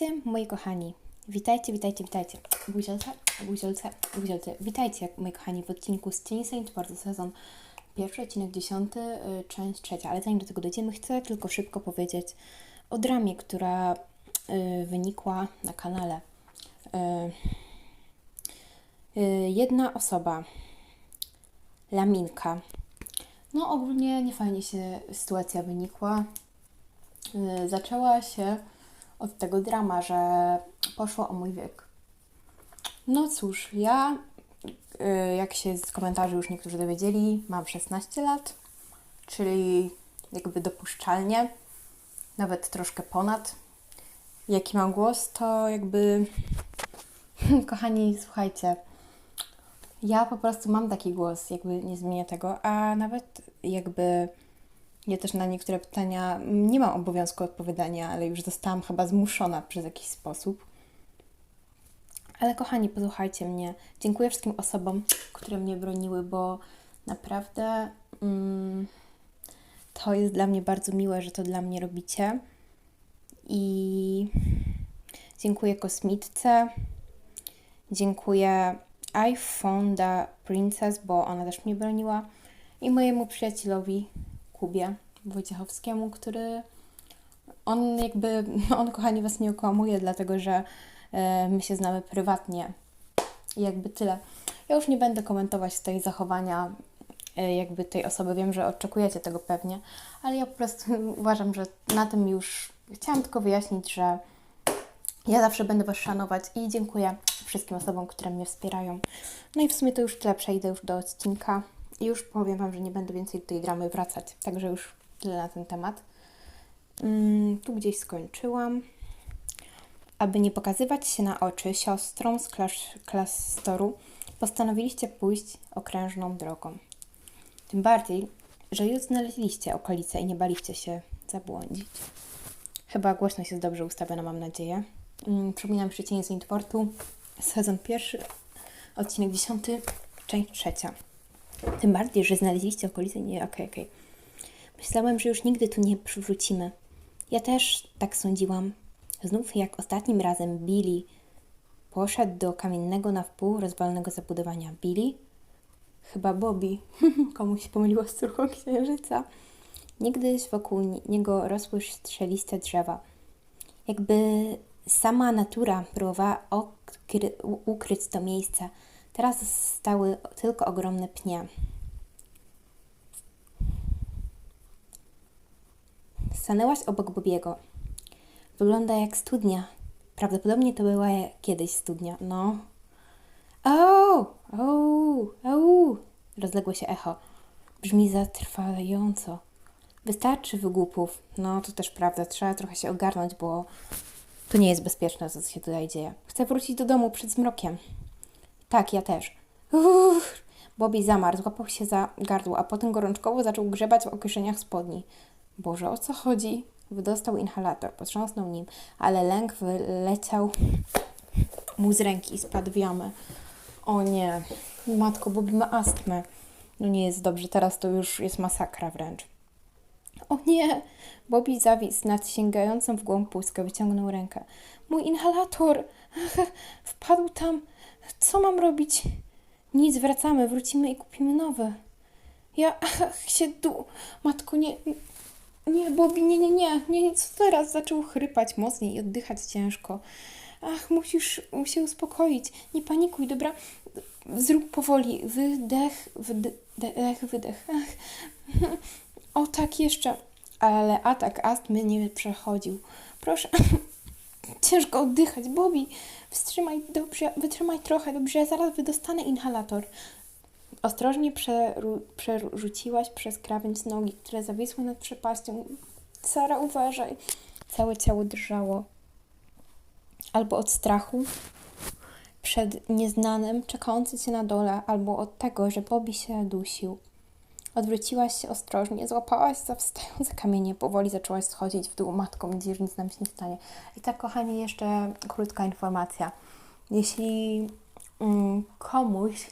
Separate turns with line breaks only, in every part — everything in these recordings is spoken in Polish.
Witajcie, moi kochani. Witajcie, witajcie, witajcie. Buzielce, buzielce, buzielce. Witajcie, moi kochani, w odcinku z Cieni Saint Porto sezon pierwszy, odcinek dziesiąty, y, część trzecia. Ale zanim do tego dojdziemy, chcę tylko szybko powiedzieć o dramie, która y, wynikła na kanale. Y, jedna osoba, Laminka. No ogólnie niefajnie się sytuacja wynikła. Zaczęła się od tego drama, że poszło o mój wiek. No cóż, ja, y, jak się z komentarzy już niektórzy dowiedzieli, mam 16 lat, czyli jakby dopuszczalnie, nawet troszkę ponad. Jaki mam głos, to jakby, kochani, słuchajcie, ja po prostu mam taki głos, jakby nie zmienię tego, a nawet jakby ja też na niektóre pytania nie mam obowiązku odpowiadania, ale już zostałam chyba zmuszona przez jakiś sposób. Ale kochani, posłuchajcie mnie. Dziękuję wszystkim osobom, które mnie broniły, bo naprawdę mm, to jest dla mnie bardzo miłe, że to dla mnie robicie. I dziękuję kosmitce. Dziękuję iPhone'a Princess, bo ona też mnie broniła. I mojemu przyjacielowi Kubie Wojciechowskiemu, który on jakby, on kochani Was nie okłamuje, dlatego że e, my się znamy prywatnie. I jakby tyle. Ja już nie będę komentować tej zachowania e, jakby tej osoby. Wiem, że oczekujecie tego pewnie, ale ja po prostu uważam, że na tym już chciałam tylko wyjaśnić, że ja zawsze będę Was szanować i dziękuję wszystkim osobom, które mnie wspierają. No i w sumie to już tyle, przejdę już do odcinka. Już powiem Wam, że nie będę więcej do tej dramy wracać. Także już tyle na ten temat. Mm, tu gdzieś skończyłam. Aby nie pokazywać się na oczy siostrom z klasztoru, postanowiliście pójść okrężną drogą. Tym bardziej, że już znaleźliście okolice i nie baliście się zabłądzić. Chyba głośność jest dobrze ustawiona, mam nadzieję. Mm, przypominam przycienie z Intwortu, sezon pierwszy, odcinek dziesiąty, część trzecia. Tym bardziej, że znaleźliście okolice. Nie, okej, okay, okej. Okay. Myślałem, że już nigdy tu nie przywrócimy. Ja też tak sądziłam. Znów jak ostatnim razem Billy poszedł do kamiennego na wpół rozwalonego zabudowania. Billy? Chyba Bobby. Komuś pomyliło z córką księżyca. Niegdyś wokół niego rosły strzeliste drzewa. Jakby sama natura próbowała ukryć to miejsce – Teraz stały tylko ogromne pnie. Stanęłaś obok Bobiego. Wygląda jak studnia. Prawdopodobnie to była kiedyś studnia. No. O, o, o, rozległo się echo. Brzmi zatrwająco. Wystarczy wygłupów. No, to też prawda. Trzeba trochę się ogarnąć, bo to nie jest bezpieczne, co się tutaj dzieje. Chcę wrócić do domu przed zmrokiem. Tak, ja też. Uff. Bobby zamarł, złapał się za gardło, a potem gorączkowo zaczął grzebać w kieszeniach spodni. Boże, o co chodzi? Wydostał inhalator, potrząsnął nim, ale lęk wyleciał mu z ręki i spadł w jamę. O nie, matko, Bobby ma astmę. No nie jest dobrze, teraz to już jest masakra wręcz. O nie! Bobby zawisł nad sięgającą w głąb pustkę, wyciągnął rękę. Mój inhalator! Wpadł tam co mam robić? Nic, wracamy, wrócimy i kupimy nowe. Ja ach, się tu. Matko, nie. Nie, Bobby, nie, nie, nie, nie, co teraz? Zaczął chrypać mocniej i oddychać ciężko. Ach, musisz się uspokoić. Nie panikuj, dobra? Zrób powoli. Wydech, wydech, wydech. Ach. O tak, jeszcze. Ale atak astmy nie przechodził. Proszę, ciężko oddychać. Bobby, wstrzymaj dobrze, wytrzymaj trochę, dobrze, zaraz wydostanę inhalator. Ostrożnie przeru, przerzuciłaś przez krawędź nogi, które zawisły nad przepaścią. Sara, uważaj. Całe ciało drżało. Albo od strachu przed nieznanym, czekający cię na dole, albo od tego, że Bobby się dusił. Odwróciłaś się ostrożnie, złapałaś za wstające kamienie, powoli zaczęłaś schodzić w dół. Matką, że nic nam się nie stanie. I tak, kochani, jeszcze krótka informacja. Jeśli mm, komuś,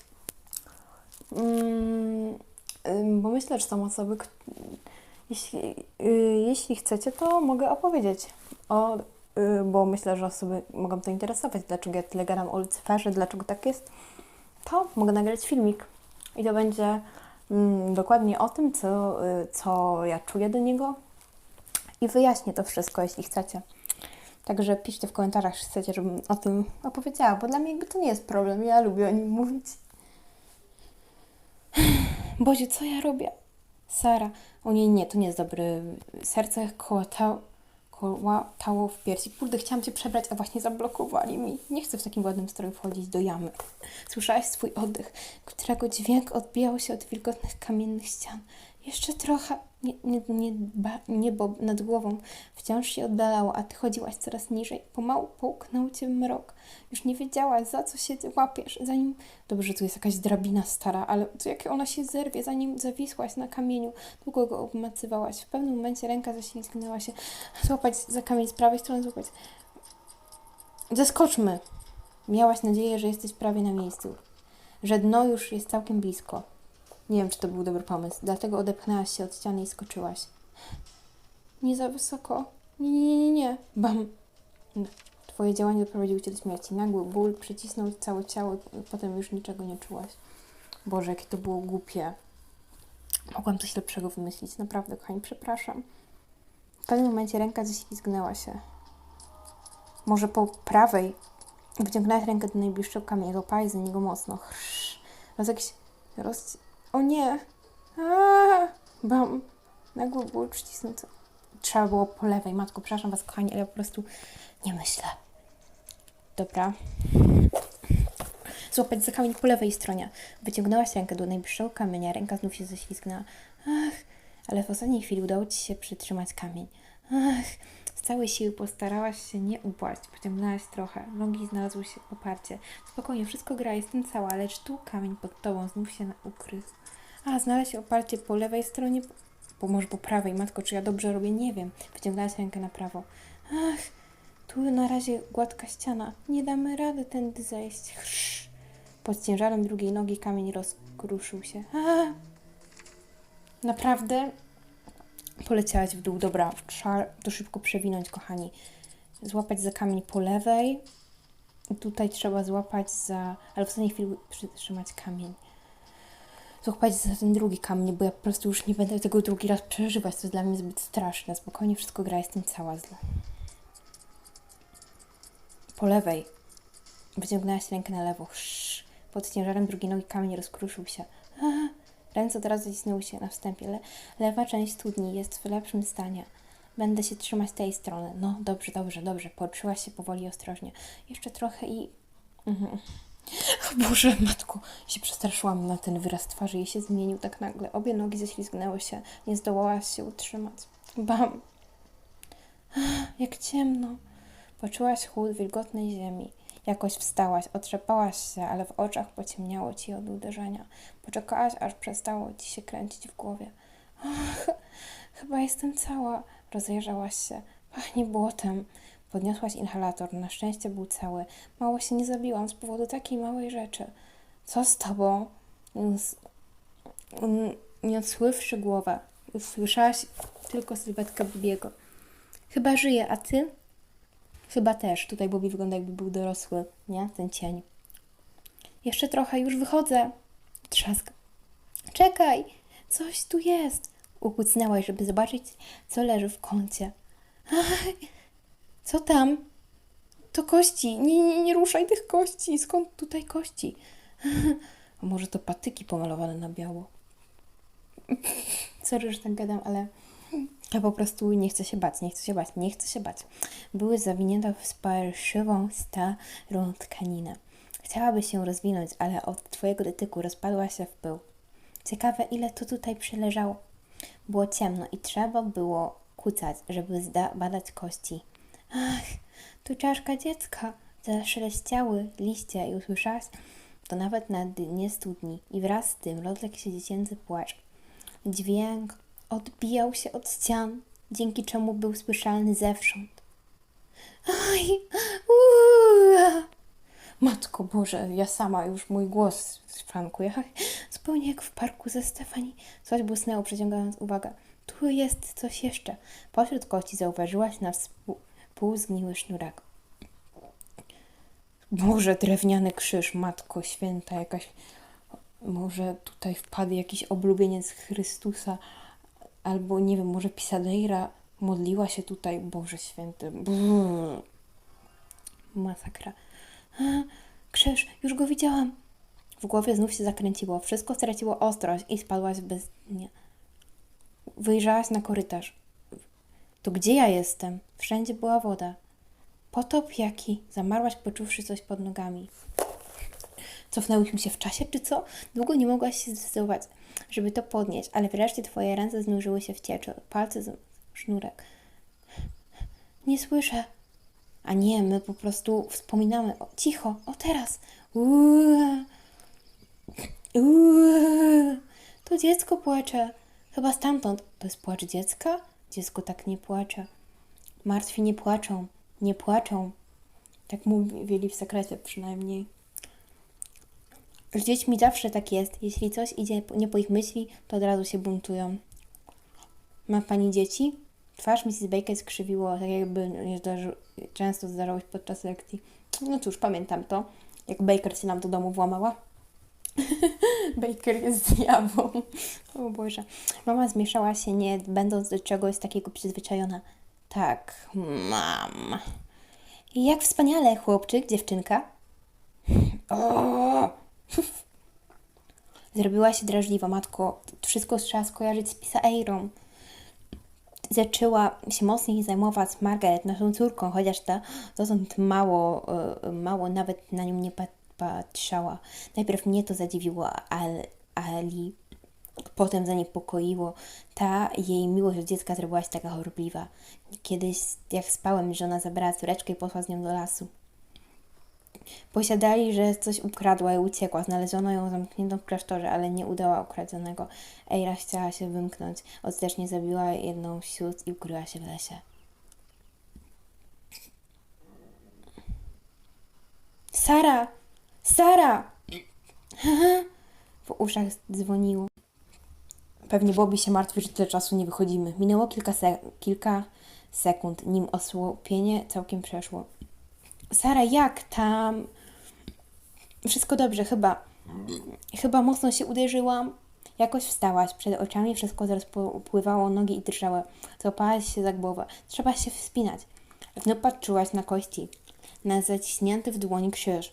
mm, bo myślę, że są osoby, jeśli, y, jeśli chcecie, to mogę opowiedzieć o y, bo myślę, że osoby mogą to interesować, dlaczego ja tyle gadam o Lucyferze, dlaczego tak jest, to mogę nagrać filmik. I to będzie dokładnie o tym, co, y, co ja czuję do niego. I wyjaśnię to wszystko, jeśli chcecie. Także piszcie w komentarzach, czy chcecie, żebym o tym opowiedziała, bo dla mnie jakby to nie jest problem. Ja lubię o nim mówić. Boże, co ja robię? Sara. O nie, nie, to nie jest dobry. Serce kołatało, kołatało w piersi. Kurde, chciałam Cię przebrać, a właśnie zablokowali mi. Nie chcę w takim ładnym stroju wchodzić do jamy. Słyszałaś swój oddech, którego dźwięk odbijał się od wilgotnych kamiennych ścian. Jeszcze trochę. Nie, nie, nie, niebo nad głową wciąż się oddalało, a Ty chodziłaś coraz niżej. Pomału połknął Cię mrok. Już nie wiedziałaś, za co się łapiesz, zanim... Dobrze, tu jest jakaś drabina stara, ale to jak ona się zerwie, zanim zawisłaś na kamieniu, długo go obmacywałaś. W pewnym momencie ręka zaślizgnęła się. Złapać za kamień z prawej strony, złapać. Zeskoczmy! Miałaś nadzieję, że jesteś prawie na miejscu, że dno już jest całkiem blisko. Nie wiem, czy to był dobry pomysł, dlatego odepchnęłaś się od ściany i skoczyłaś. Nie za wysoko. Nie, nie, nie, nie. Bam. Twoje działanie doprowadziło cię do śmierci. Nagły ból przycisnął całe ciało i potem już niczego nie czułaś. Boże, jakie to było głupie. Mogłam coś lepszego wymyślić. Naprawdę, kochani, przepraszam. W pewnym momencie ręka ześlizgnęła się. Może po prawej. Wyciągnęłaś rękę do najbliższego kamienia, złapałaś za niego mocno. Chrz. Roz jakiś... Roz... O nie! Aaaa! Bam! Nagły ból przycisnący. Trzeba było po lewej. Matko, przepraszam Was, kochani, ale ja po prostu nie myślę. Dobra. Złapać za kamień po lewej stronie. Wyciągnęłaś rękę do najbliższego kamienia. Ręka znów się ześlizgnęła. Ach, ale w ostatniej chwili udało Ci się przytrzymać kamień. Ach, całej siły postarałaś się nie upaść. Pociągnęłaś trochę. Nogi znalazły się oparcie. Spokojnie, wszystko gra, jestem cała, lecz tu kamień pod Tobą znów się ukrył. A, się oparcie po lewej stronie, bo może po prawej. Matko, czy ja dobrze robię? Nie wiem. Wyciągnęłaś rękę na prawo. Ach, tu na razie gładka ściana. Nie damy rady tędy zejść. Chrz. Pod ciężarem drugiej nogi kamień rozkruszył się. A! Naprawdę? Poleciałaś w dół. Dobra, trzeba to szybko przewinąć, kochani. Złapać za kamień po lewej. Tutaj trzeba złapać za... Ale w ostatniej chwili przytrzymać kamień. Złapać za ten drugi kamień, bo ja po prostu już nie będę tego drugi raz przeżywać. To jest dla mnie zbyt straszne. Spokojnie wszystko gra, jestem cała zła. Po lewej. Wyciągnęłaś rękę na lewo. Chrz. Pod ciężarem drugiej nogi kamień rozkruszył się. Ręce od razu zacisnęły się na wstępie. Le lewa część studni jest w lepszym stanie. Będę się trzymać tej strony. No, dobrze, dobrze, dobrze. Poruczyłaś się powoli ostrożnie. Jeszcze trochę i... Mhm. O Boże, matko, się przestraszyłam na ten wyraz twarzy i się zmienił tak nagle. Obie nogi ześlizgnęły się. Nie zdołałaś się utrzymać. Bam! Jak ciemno. Poczułaś chłód wilgotnej ziemi. Jakoś wstałaś, otrzepałaś się, ale w oczach pociemniało ci od uderzenia. Poczekałaś, aż przestało ci się kręcić w głowie. Ach, chyba jestem cała. Rozejrzałaś się. Pachnie błotem. Podniosłaś inhalator. Na szczęście był cały. Mało się nie zabiłam z powodu takiej małej rzeczy. Co z tobą? Nie odsływszy głowę. Usłyszałaś tylko sylwetkę Bobiego. Chyba żyje, a ty? Chyba też. Tutaj Bobby wygląda jakby był dorosły, nie? Ten cień. Jeszcze trochę, już wychodzę. Trzask. Czekaj, coś tu jest. Ukucnęłaś, żeby zobaczyć, co leży w kącie. Ach, co tam? To kości. Nie, nie, nie ruszaj tych kości. Skąd tutaj kości? A może to patyki pomalowane na biało? Sorry, że tak gadam, ale ja po prostu nie chcę się bać, nie chcę się bać, nie chcę się bać. Były zawinięte w sparszywą, starą tkaninę. Chciałaby się rozwinąć, ale od twojego dotyku rozpadła się w pył. Ciekawe, ile to tutaj przeleżało. Było ciemno i trzeba było kucać, żeby badać kości. Ach, tu czaszka dziecka. Zaszeleściały liście i usłyszałaś to nawet na dnie studni i wraz z tym rozległ się dziecięcy płacz. Dźwięk odbijał się od ścian, dzięki czemu był słyszalny zewsząd. Aj, uuu. Matko Boże, ja sama już mój głos szwankuje. Ach, Zupełnie jak w parku ze Stefani. Coś błysnęło, przyciągając uwagę. Tu jest coś jeszcze. Pośród kości zauważyłaś na półzgniły sznurek. Boże, drewniany krzyż, Matko Święta, jakaś... Może tutaj wpadł jakiś oblubieniec Chrystusa, albo nie wiem, może Pisadeira modliła się tutaj, Boże Święty. Brrr. Masakra. A, krzyż, już go widziałam. W głowie znów się zakręciło, wszystko straciło ostrość i spadłaś w bezdnie. Wyjrzałaś na korytarz. To gdzie ja jestem? Wszędzie była woda. Potop jaki? Zamarłaś, poczuwszy coś pod nogami. Cofnęłyśmy się w czasie, czy co? Długo nie mogłaś się zdecydować, żeby to podnieść, ale wreszcie twoje ręce znurzyły się w cieczy, palce z sznurek. Nie słyszę. A nie, my po prostu wspominamy. O, cicho, o teraz. Uuu. Uuu. To dziecko płacze. Chyba stamtąd. To jest płacz dziecka? Dziecko tak nie płacze. Martwi nie płaczą. Nie płaczą. Tak mówili w sekrecie przynajmniej. Z dziećmi zawsze tak jest. Jeśli coś idzie nie po ich myśli, to od razu się buntują. Ma pani dzieci? Twarz Mrs. Baker skrzywiło, tak jakby zdarzy, często zdarzało się podczas lekcji. No cóż, pamiętam to, jak Baker się nam do domu włamała. Baker jest zjawą. O Boże. Mama zmieszała się, nie będąc do czegoś takiego przyzwyczajona. Tak, mam. Jak wspaniale, chłopczyk, dziewczynka. O! Zrobiła się drażliwa, matko. Wszystko trzeba skojarzyć z Pisa Eirą. Zaczęła się mocniej zajmować Margaret, naszą córką, chociaż ta dotąd mało, e, mało nawet na nią nie pat- patrzała. Najpierw mnie to zadziwiło, ale Ali potem zaniepokoiło. Ta jej miłość do dziecka zrobiła się taka chorobliwa. Kiedyś, jak spałem, żona zabrała córeczkę i poszła z nią do lasu. Posiadali, że coś ukradła i uciekła. Znaleziono ją zamkniętą w klasztorze, ale nie udała ukradzionego. Eira chciała się wymknąć. Ostatecznie zabiła jedną sióstr i ukryła się w lesie. Sara! Sara! W uszach dzwoniło. Pewnie Bobby się martwi, że tyle czasu nie wychodzimy. Minęło kilka, se- kilka sekund, nim osłupienie całkiem przeszło. Sara, jak tam? Wszystko dobrze, chyba. Chyba mocno się uderzyłam. Jakoś wstałaś, przed oczami wszystko rozpływało, nogi i drżały. Złapałaś się za głowę. Trzeba się wspinać. Znów patrzyłaś na kości, na zaciśnięty w dłoni krzyż.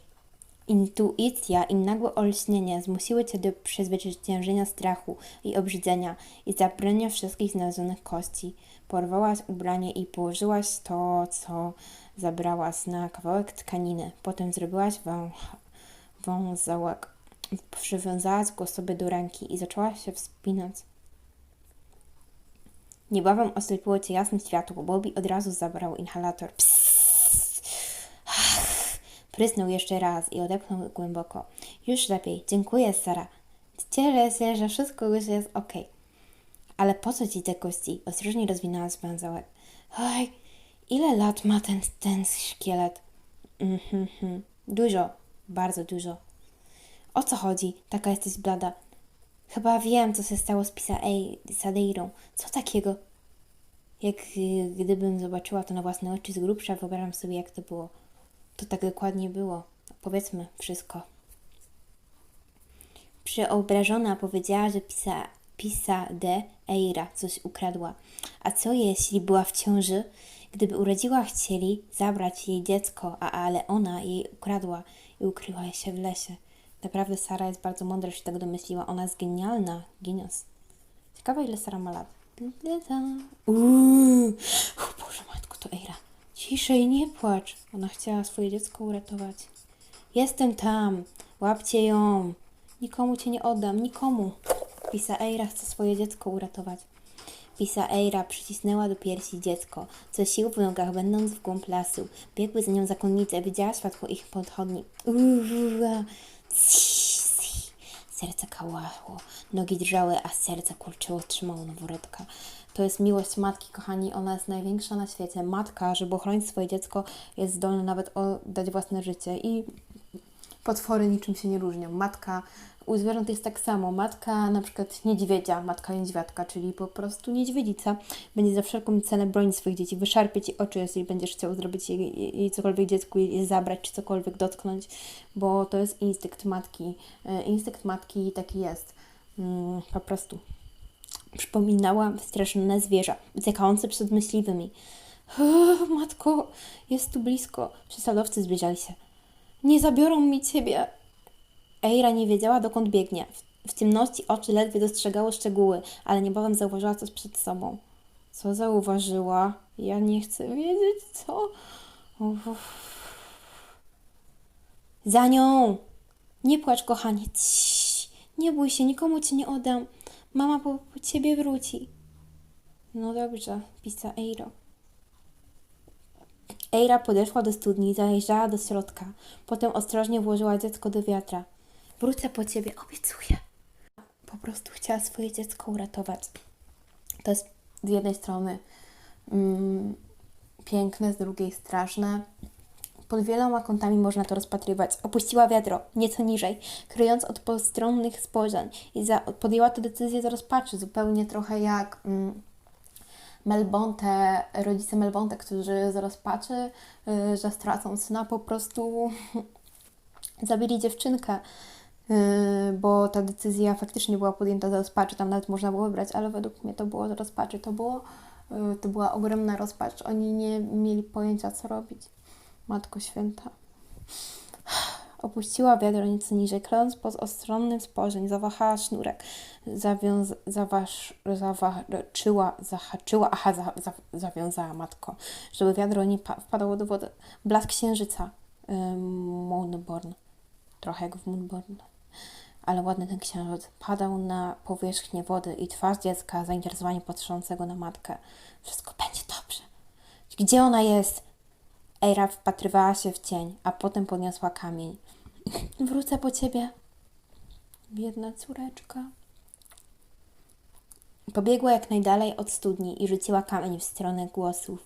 Intuicja i nagłe olśnienie zmusiły cię do przezwyciężenia strachu i obrzydzenia i zabrania wszystkich znalezionych kości. Porwałaś ubranie i położyłaś to, co zabrałaś na kawałek tkaniny. Potem zrobiłaś wą wązołek. Przywiązałaś go sobie do ręki i zaczęłaś się wspinać. Niebawem oślepiło cię jasne światło. Bobby od razu zabrał inhalator. Prysnął jeszcze raz i odepchnął głęboko. Już lepiej. Dziękuję, Sara. Cieszę się, że wszystko już jest ok. Ale po co ci te kości? Ostrożnie rozwinęłaś węzełek. Oj, ile lat ma ten, ten szkielet? Mhm, mhm. Dużo. Bardzo dużo. O co chodzi? Taka jesteś blada. Chyba wiem, co się stało z Pisa Ej, Sadeirą. Co takiego? Jak y, gdybym zobaczyła to na własne oczy z grubsza, wyobrażam sobie, jak to było. To tak dokładnie było. Powiedzmy wszystko. Przeobrażona powiedziała, że Pisa, Pisa de Eira coś ukradła. A co jeśli była w ciąży? Gdyby urodziła, chcieli zabrać jej dziecko, a ale ona jej ukradła i ukryła się w lesie. Naprawdę Sara jest bardzo mądra, że się tak domyśliła. Ona jest genialna. Genius. Ciekawa, ile Sara ma lat. Uuu. O Boże, matko, to Eira. Ciszej, nie płacz. Ona chciała swoje dziecko uratować. Jestem tam. Łapcie ją. Nikomu cię nie oddam. Nikomu. Pisa Eira chce swoje dziecko uratować. Pisa Eira przycisnęła do piersi dziecko, co sił w nogach, będąc w głąb lasu. Biegły za nią zakonnice, widziała światło ich podchodni. Uuu, Serce kałało, nogi drżały, a serce kurczyło, trzymało noworodka. To jest miłość matki, kochani, ona jest największa na świecie. Matka, żeby ochronić swoje dziecko, jest zdolna nawet oddać własne życie i potwory niczym się nie różnią. Matka u zwierząt jest tak samo. Matka na przykład niedźwiedzia, matka niedźwiadka, czyli po prostu niedźwiedzica, będzie za wszelką cenę bronić swoich dzieci, wyszarpie Ci oczy, jeżeli będziesz chciał zrobić jej, jej- cokolwiek dziecku, je zabrać, czy cokolwiek dotknąć, bo to jest instynkt matki. E, Instynkt matki taki jest. Mm, po prostu. Przypominała straszne zwierzę, uciekające przed myśliwymi. Matko, jest tu blisko. Przesadowcy zbliżali się. Nie zabiorą mi ciebie. Eira nie wiedziała, dokąd biegnie. W, w ciemności oczy ledwie dostrzegały szczegóły, ale niebawem zauważyła coś przed sobą. Co zauważyła? Ja nie chcę wiedzieć, co. Uff. Za nią! Nie płacz, kochanie. Ciii. Nie bój się, nikomu cię nie oddam. Mama po, po ciebie wróci. No dobrze, pisała Eiro. Eira podeszła do studni, zajrzała do środka. Potem ostrożnie włożyła dziecko do wiatra. Wrócę po ciebie, obiecuję. Po prostu chciała swoje dziecko uratować. To jest z jednej strony mm, piękne, z drugiej straszne. Pod wieloma kątami można to rozpatrywać. Opuściła wiadro, nieco niżej, kryjąc od postronnych spojrzeń i za, podjęła tę decyzję z rozpaczy, zupełnie trochę jak mm, Melbonte, rodzice Melbonte, którzy z rozpaczy, y, że stracą syna, po prostu zabili dziewczynkę, y, bo ta decyzja faktycznie była podjęta z rozpaczy, tam nawet można było wybrać, ale według mnie to było z rozpaczy, to, było, y, to była ogromna rozpacz, oni nie mieli pojęcia co robić. Matko Święta. Opuściła wiadro nieco niżej, klejąc pod ostronnym spojrzeń, zawahała sznurek, zawiąz, zaważ, zawaczyła, zahaczyła, aha, za, za, zawiązała matko, żeby wiadro nie pa, wpadało do wody. Blask księżyca, ym, Moonborn, trochę jak w Moonborn, ale ładny ten księżyc, padał na powierzchnię wody i twarz dziecka zainteresowanie patrzącego na matkę. Wszystko będzie dobrze. Gdzie ona jest? Eira wpatrywała się w cień, a potem podniosła kamień. Wrócę po ciebie. Biedna córeczka. Pobiegła jak najdalej od studni i rzuciła kamień w stronę głosów.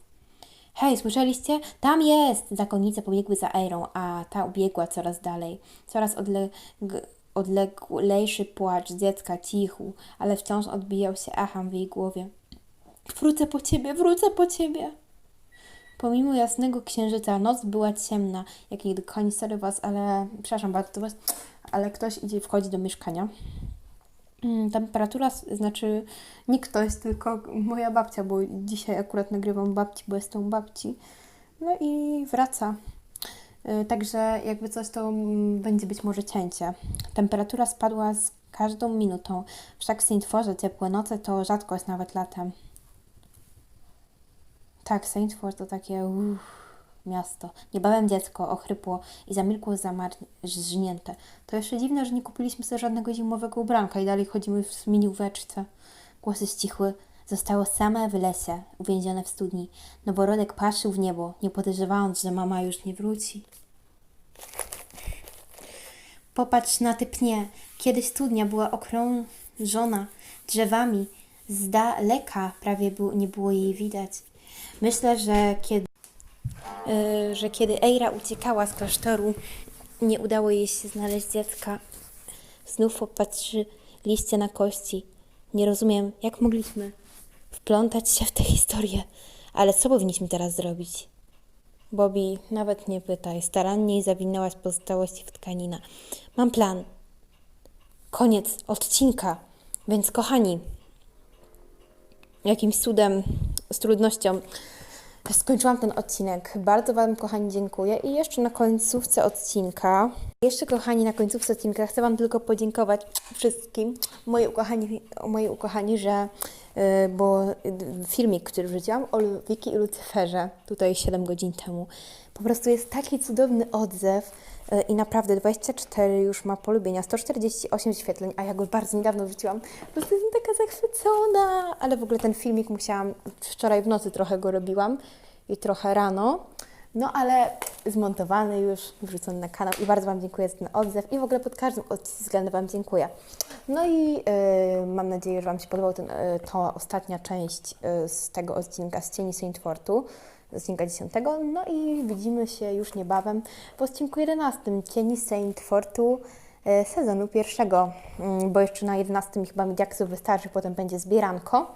Hej, słyszeliście? Tam jest! Zakonnice pobiegły za Eirą, a ta ubiegła coraz dalej. Coraz odleg odleglejszy płacz dziecka cichł, ale wciąż odbijał się echem w jej głowie. Wrócę po ciebie, wrócę po ciebie! Pomimo jasnego księżyca noc była ciemna, jak nigdy koń, sorry was, ale przepraszam bardzo was, ale ktoś idzie wchodzi do mieszkania. Mm, Temperatura, znaczy nie ktoś, tylko moja babcia, bo dzisiaj akurat nagrywam babci, bo jestem babci. No i wraca. Y, Także jakby coś, to mm, będzie być może cięcie. Temperatura spadła z każdą minutą. Wszak w Saint-Forze ciepłe noce to rzadkość nawet latem. Tak, Saint-Fort to takie uff, miasto. Niebawem dziecko ochrypło i zamilkło zamarznięte. To jeszcze dziwne, że nie kupiliśmy sobie żadnego zimowego ubranka i dalej chodzimy w minióweczce. Głosy ścichły. Zostało same w lesie, uwięzione w studni. Noworodek patrzył w niebo, nie podejrzewając, że mama już nie wróci. Popatrz na te pnie. Kiedyś studnia była okrążona drzewami. Z daleka prawie nie było jej widać. Myślę, że kiedy, yy, że kiedy Eira uciekała z klasztoru, nie udało jej się znaleźć dziecka. Znów popatrzyliście na kości. Nie rozumiem, jak mogliśmy wplątać się w tę historię. Ale co powinniśmy teraz zrobić? Bobby, nawet nie pytaj. Starannie zawinęłaś pozostałości w tkaninę. Mam plan. Koniec odcinka. Więc kochani, jakimś cudem, z trudnością skończyłam ten odcinek. Bardzo Wam, kochani, dziękuję. I jeszcze na końcówce odcinka, jeszcze, kochani, na końcówce odcinka chcę Wam tylko podziękować wszystkim, moi ukochani, moi ukochani że, yy, bo yy, filmik, który wrzuciłam o Wiki i Lucyferze, tutaj 7 godzin temu, po prostu jest taki cudowny odzew i naprawdę 24 już ma polubienia, 148 wyświetleń, a ja go bardzo niedawno wrzuciłam. Prostu jestem taka zachwycona, ale w ogóle ten filmik musiałam, wczoraj w nocy trochę go robiłam i trochę rano, no ale zmontowany już, wrzucony na kanał i bardzo Wam dziękuję za ten odzew i w ogóle pod każdym względem Wam dziękuję. No i yy, mam nadzieję, że Wam się podobała ten, yy, to ostatnia część yy, z tego odcinka z Cieni Saint Fortu, z odcinka 10. No i widzimy się już niebawem w odcinku 11 Cieni Saint Fortu e, sezonu pierwszego, mm, bo jeszcze na 11 chyba mi diaksów wystarczy, potem będzie zbieranko.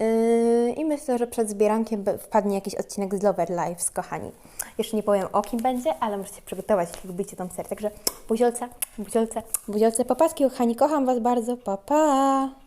Yy, I myślę, że przed zbierankiem wpadnie jakiś odcinek z Lover Lives, kochani. Jeszcze nie powiem o kim będzie, ale możecie przygotować, jeśli lubicie tą serię. Także buziolce, buziolce, buziolce, popaski, kochani, kocham Was bardzo, pa pa!